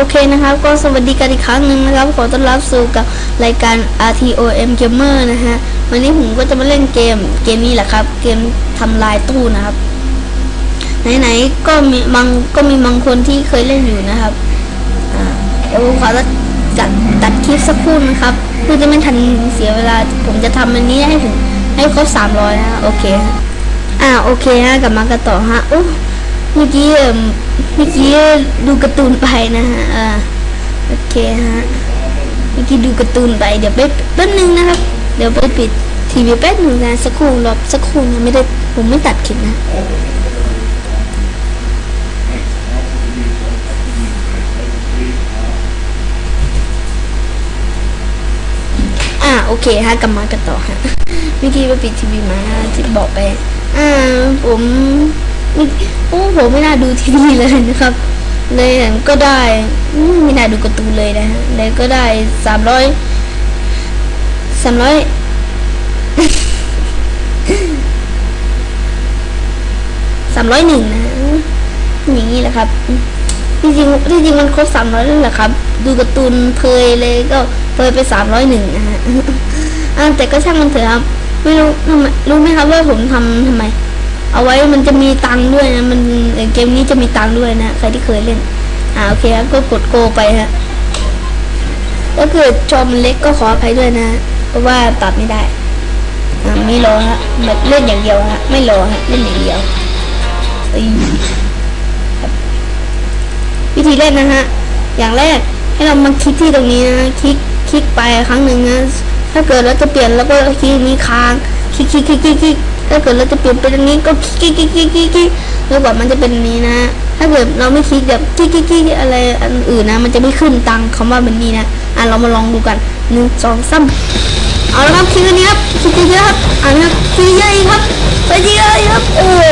โอเคนะครับ ก็สวัสดีกันอีกครั้งหนึ่งนะครับ ขอต้อนรับสู่กับรายการ RTOM Gamer นะฮะ วันนี้ผมก็จะมาเล่นเกมเกมนี้แหละครับ เกมทำลายตู้นะครับ ไหนๆ ก็มีบางก็มีบางคนที่เคยเล่นอยู่นะครับเดี๋ยวผมขอตัดตัดตดคลิปสักครู่นะครับ เพื่อจะไม่ทันเสียเวลา ผมจะทำอันนี้ให้ถึงให้ครบสามร้อยนะโอเค อ่าโอเคฮะกลับมากันต่อฮะอู้ มื่อกี้เมื่อกี้ดูการ์ตูนไปนะฮะอ่าโอเคฮะเมื่อกี้ดูการ์ตูนไปเดี๋ยวไปแป๊บนึงนะครับ เดี๋ยวไปปิดทีวีแป๊บนึงนะสักครู่รอสักครู่นะไม่ได้ผมไม่ตัดคลิปนะอ่าโอเคฮะกลับมากันต่อฮะเมื่อกี้ไปปิดทีวีมาที่บอกไปอ่าผม โอ้ผมไม่น่าดูทีวีเลยนะครับ เลยก็ได้มไม่น่าดูการ์ตูนเลยนะฮะเลยก็ได้สามร้อยสามร้อยสามร้อยหนึ่งนะอย่างนี้แหละครับที่จริงที่จริงมันครบสามร้อยแล้วแหละครับ ดูการ์ตูนเพยเลยก็เพยไปสามร้อยหนึ่งนะฮะแต่ก็ช่างมันเถอะครับ ไม่รู้ทำไมรู้ไหมครับว่าผมทำทำไม เอาไว้มันจะมีตังค์ด้วยนะมันเกมนี้จะมีตังค์ด้วยนะใครที่เคยเล่น อ่าโอเคครับก็กดโกไปฮะถ้าเกิดจอมันเล็กก็ขออภัยด้วยนะ เพราะว่าปรับไม่ได้อ่าไม่รอฮะแบบเล่นอย่างเดียวฮะไม่รอฮะเล่นอย่างเดียววิธีเล่นนะฮะอย่างแรกให้เรามาคลิกที่ตรงนี้นะคลิกคลิกไปครั้งหนึ่งนะถ้าเกิดเราจะเปลี่ยนแล้วก็คลิกนี้ค้างคลิกคลิกคลิกคลิก ถ้าเกิดเราจะเปลี่ยนเป็นอันนี้ก็คลิกคลิกคลิกคลิกคลิกแล้วกว่ามันจะเป็นนี้นะ ถ้าเกิดเราไม่คลิกแบบคลิกคลิกคลิกอะไรอันอื่นนะ มันจะไม่ขึ้นตังค์คำว่าเป็นนี้นะ อะเรามาลองดูกันหนึ่งสองสามเอาละครับคลิกอันนี้ครับคลิกเยอะครับอ่านครับคลิกเยอะอีกครับไปเยอะอีกครับโอ้โห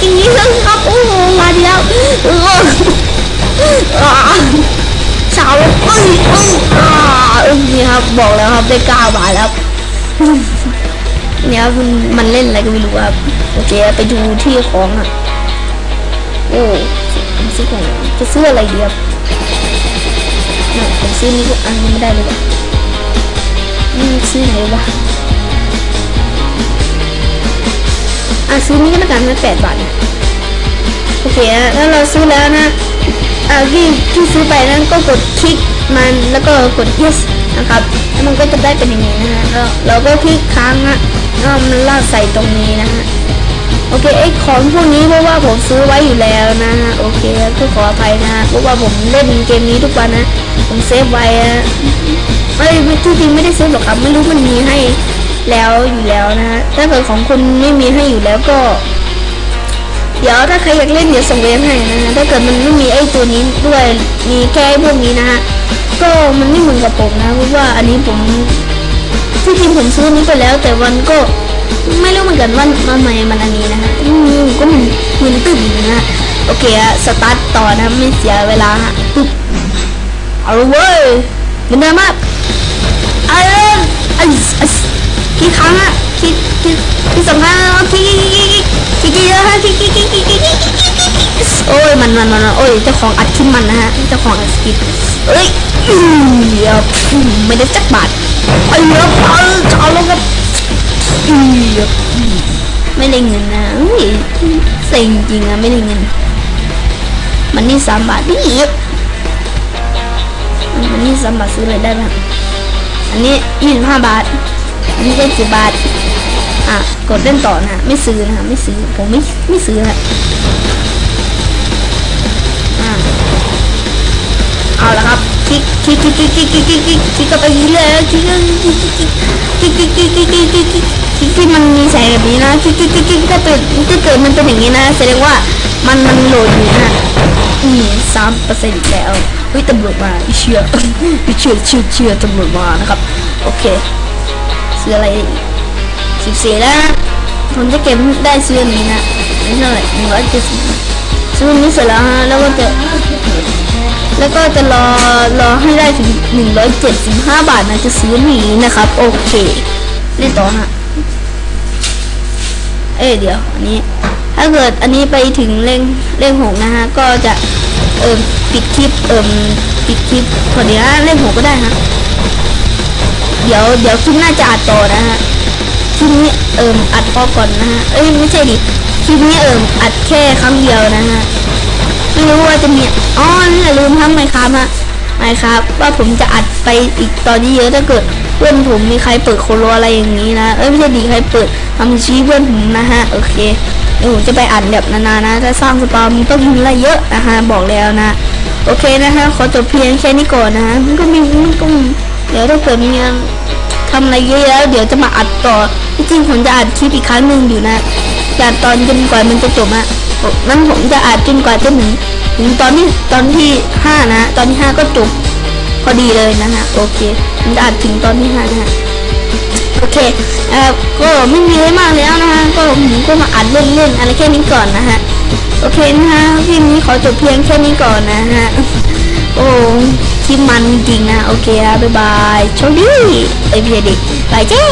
คลิกเยอะครับโอ้โหมาดีแล้วโอ้โหอ่าสาวเอ้ยเอ้ยอ่าเอ้ยนี่ครับบอกแล้วครับได้เก้าบาทแล้ว เนี่ยมันมันเล่นอะไรก็ไม่รู้ครับโอเคไปดูที่ของอะ โอ้ผมซื้อของจะซื้ออะไรดีครับน่ะผมซื้อนี้ก็อันนี้ไม่ได้เลยว่ะอืมซื้อไหนวะอะซื้อนี้ก็แล้วกันนะแปดบาทโอเคอะแล้วเราซื้อแล้วนะอ่าที่ที่ซื้อไปนั้นก็กดคลิกมันแล้วก็กด yes นะครับแล้วมันก็จะได้เป็นอย่างนี้นะฮะแล้วเราก็คลิกค้างอะ แล้วมันลากใส่ตรงนี้นะฮะโอเคไอ้ของพวกนี้เพราะว่าผมซื้อไว้อยู่แล้วนะฮะโอเคก็ขออภัยนะฮะเพราะว่าผมเล่นเกมนี้ทุกวันนะผมเซฟไว้อะไม่ที่จริงไม่ได้เซฟหรอกครับไม่รู้มันมีให้แล้วอยู่แล้วนะฮะถ้าเกิดของคุณไม่มีให้อยู่แล้วก็ เดี๋ยวถ้าใครอยากเล่นเดี๋ยวส่งเวฟให้นะฮะถ้าเกิดมันไม่มีไอ้ตัวนี้ด้วยมีแค่ไอ้พวกนี้นะฮะก็มันไม่เหมือนกับผมนะเพราะว่าอันนี้ผม ที่จริงผมซื้อนี้ไปแล้ว แต่วันก็ไม่รู้เหมือนกันว่าทำไมมันอันนี้นะฮะอืมก็มันมันตึ้มนะฮะโอเคอะสตาร์ทต่อนะไม่เสียเวลาฮะปึ๊บเอาเว้ยเหมือนเดิมมากเอาเลยไอ้ไอ้กี่ครั้งอะกี่กี่กี่สองครั้งกี่กี่กี่กี่เยอะฮะกี่กี่กี่กี่กี่กี่กี่ โอ้ยมันมันมันโอ้ยเจ้าของอัดคลิปมันนะฮะเจ้าของอัดคลิปเอ้ยอืมเดี๋ยวอืมไม่ได้จักบาทไอ้เหี้ยเอาเอาแล้วก็อืมเดือืมไม่ได้เงินนะเฮ้ยเซ็งจริงอะไม่ได้เงิน มันนี่สามบาทนี่มันนี่สามบาทซื้ออะไรได้บ้างอันนี้ยี่สิบห้าบาท อันนี้ก็สิบบาท อะ กดเล่นต่อนะ ไม่ซื้อนะไม่ซื้อ ผมไม่ไม่ซื้อนะอะ เอาละครับคลิกคลิกคลิกคลิกคลิกคลิกคลิกคลิกคลิกเข้าไปเรื่อยๆคลิกคลิกคลิกคลิกคลิกคลิกคลิกคลิกคลิกคลิกที่มันมีแสงแบบนี้นะคลิกคลิกคลิกคลิกถ้าเป็นถ้าเกิดมันเป็นอย่างนี้นะแสดงว่ามันมันโหลดอยู่นะอืมสามเปอร์เซ็นต์แล้วเฮ้ยตำรวจมาเชื่อไม่เชื่อเชื่อเชื่อตำรวจมานะครับโอเคซื้ออะไรสิบสี่แล้วผมจะเก็บได้ซื้อนี้นะนี่เท่าไหร่หนึ่งร้อยเจ็ดสิบ ซื้อนนี้เสร็จแล้วฮะแล้วก็จะแล้วก็จะรอรอให้ได้ถึงหนึ่งร้อยเจ็ดสิบห้าบาทนะจะซื้ออันนี้นะครับ โอเคเล่นต่อฮะเอ้เดี๋ยว อันนี้ ถ้าเกิดอันนี้ไปถึงเลขเลขหกนะฮะ ก็จะเอิมปิดคลิปเอิมปิดคลิปพอดีนะเล่นหัวก็ได้ฮะเดี๋ยวเดี๋ยวคลิปน่าจะอัดต่อนะฮะคลิปนี้เอิมอัดพอก่อนนะฮะเอ้ยไม่ใช่ดิ คลิปนี้เอิมอัดแค่ครั้งเดียวนะฮะไม่รู้ว่าจะมีอ๋อนี่ลืมทำไมครับฮะไมครับว่าผมจะอัดไปอีกตอนนี้เยอะถ้าเกิด เพื่อนผมมีใครเปิดโคโลอะไรอย่างนี้นะ เอ้ยไม่ใช่ดีใครเปิดทำชี้เพื่อนผมนะฮะโอเคเดี๋ยวผมจะไปอ่านแบบนานๆนะถ้าสร้างสปามันต้องมีอะไรเยอะนะฮะบอกแล้วนะ โอเคนะฮะขอจบเพียงแค่นี้ก่อนนะฮะมันก็มีมันก็เดี๋ยวถ้าเกิดมีงานทำอะไรเยอะแล้วเดี๋ยวจะมาอัดต่อที่จริงผมจะอัดคลิปอีกครั้งหนึ่งอยู่นะ จะอัดตอนจนกว่ามันจะจบอะนั่นผมจะอัดจนกว่าจะถึงถึงตอนที่ตอนที่ห้านะ ตอนที่ห้าก็จบพอดีเลยนะฮะโอเคผมจะอัดถึงตอนที่ห้านะฮะโอเคเอ่อก็ไม่มีอะไรมากแล้วนะฮะก็ผมก็มาอัดเล่นๆอะไรแค่นี้ก่อนนะฮะโอเคนะฮะคลิปนี้ขอจบเพียงแค่นี้ก่อนนะฮะโอ้คลิปมันจริงนะโอเคนะบ๊ายบายโชคดีไอเพียดิบายเจ้